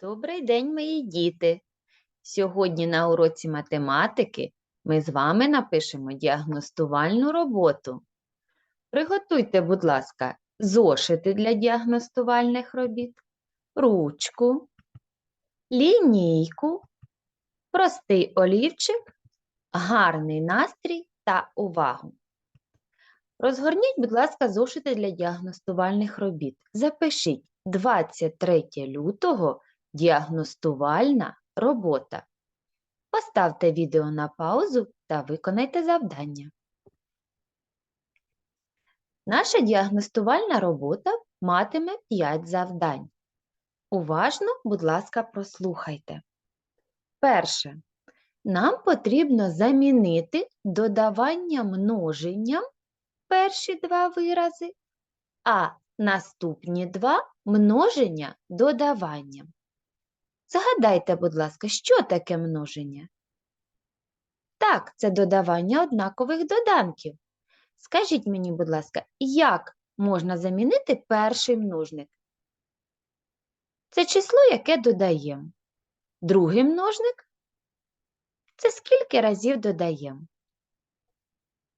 Добрий день, мої діти! Сьогодні на уроці математики ми з вами напишемо діагностувальну роботу. Приготуйте, будь ласка, зошити для діагностувальних робіт, ручку, лінійку, простий олівчик, гарний настрій та увагу. Розгорніть, будь ласка, зошити для діагностувальних робіт. Запишіть 23 лютого Діагностувальна робота. Поставте відео на паузу та виконайте завдання. Наша діагностувальна робота матиме 5 завдань. Уважно, будь ласка, прослухайте. Перше. Нам потрібно замінити додавання множенням перші два вирази, а наступні два множення додаванням. Згадайте, будь ласка, що таке множення? Так, це додавання однакових доданків. Скажіть мені, будь ласка, як можна замінити перший множник? Це число, яке додаємо. Другий множник це скільки разів додаємо.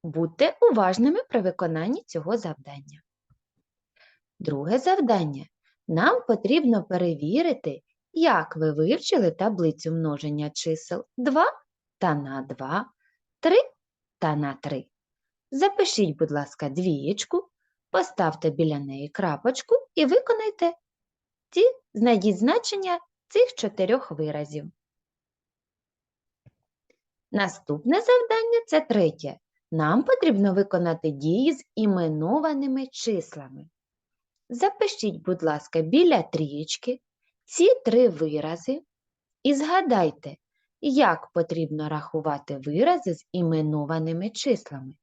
Будьте уважними при виконанні цього завдання. Друге завдання. Нам потрібно перевірити, як ви вивчили таблицю множення чисел 2 та на 2, 3 та на 3. Запишіть, будь ласка, двієчку, поставте біля неї крапочку і виконайте ці, знайдіть значення цих чотирьох виразів. Наступне завдання це третє. Нам потрібно виконати дії з іменованими числами. Запишіть, будь ласка, біля трієчки ці три вирази і згадайте, як потрібно рахувати вирази з іменованими числами.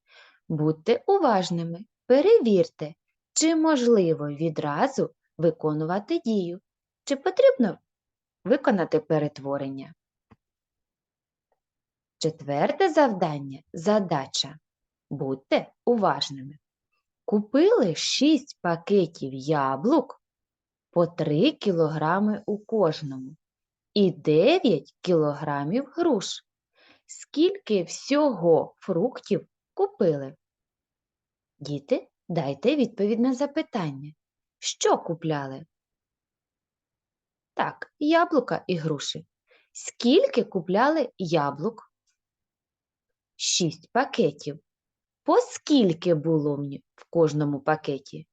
Будьте уважними, перевірте, чи можливо відразу виконувати дію, чи потрібно виконати перетворення. Четверте завдання задача. Будьте уважними. Купили 6 пакетів яблук по 3 кілограми у кожному і 9 кілограмів груш. Скільки всього фруктів купили? Діти, дайте відповідь на запитання. Що купляли? Так, яблука і груші. Скільки купляли яблук? Шість пакетів. По скільки було мені в кожному пакеті?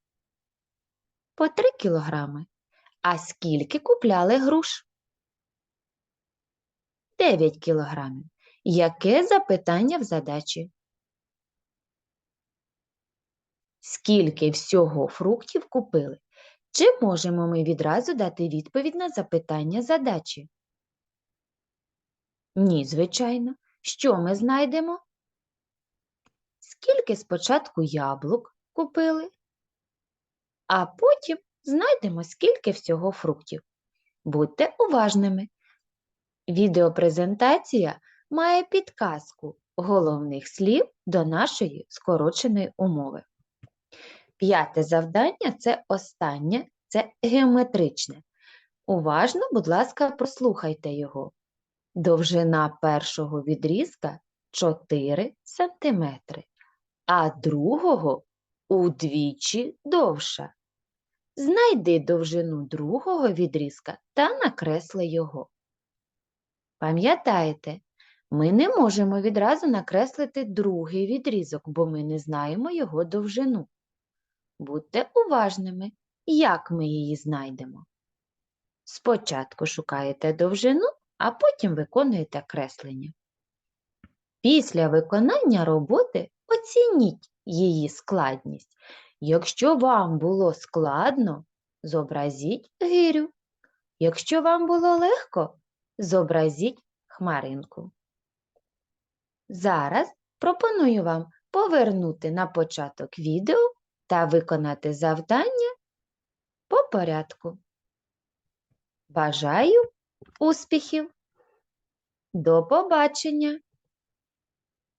По 3 кілограми. А скільки купляли груш? 9 кілограмів. Яке запитання в задачі? Скільки всього фруктів купили? Чи можемо ми відразу дати відповідь на запитання задачі? Ні, звичайно. Що ми знайдемо? Скільки спочатку яблук купили, а потім знайдемо, скільки всього фруктів. Будьте уважними. Відеопрезентація має підказку головних слів до нашої скороченої умови. П'яте завдання це останнє, це геометричне. Уважно, будь ласка, прослухайте його. Довжина першого відрізка 4 см, а другого удвічі довша. Знайди довжину другого відрізка та накресли його. Пам'ятаєте, ми не можемо відразу накреслити другий відрізок, бо ми не знаємо його довжину. Будьте уважними, як ми її знайдемо. Спочатку шукаєте довжину, а потім виконуєте креслення. Після виконання роботи оцініть її складність. Якщо вам було складно, зобразіть гирю. Якщо вам було легко, зобразіть хмаринку. Зараз пропоную вам повернути на початок відео та виконати завдання по порядку. Бажаю успіхів! До побачення!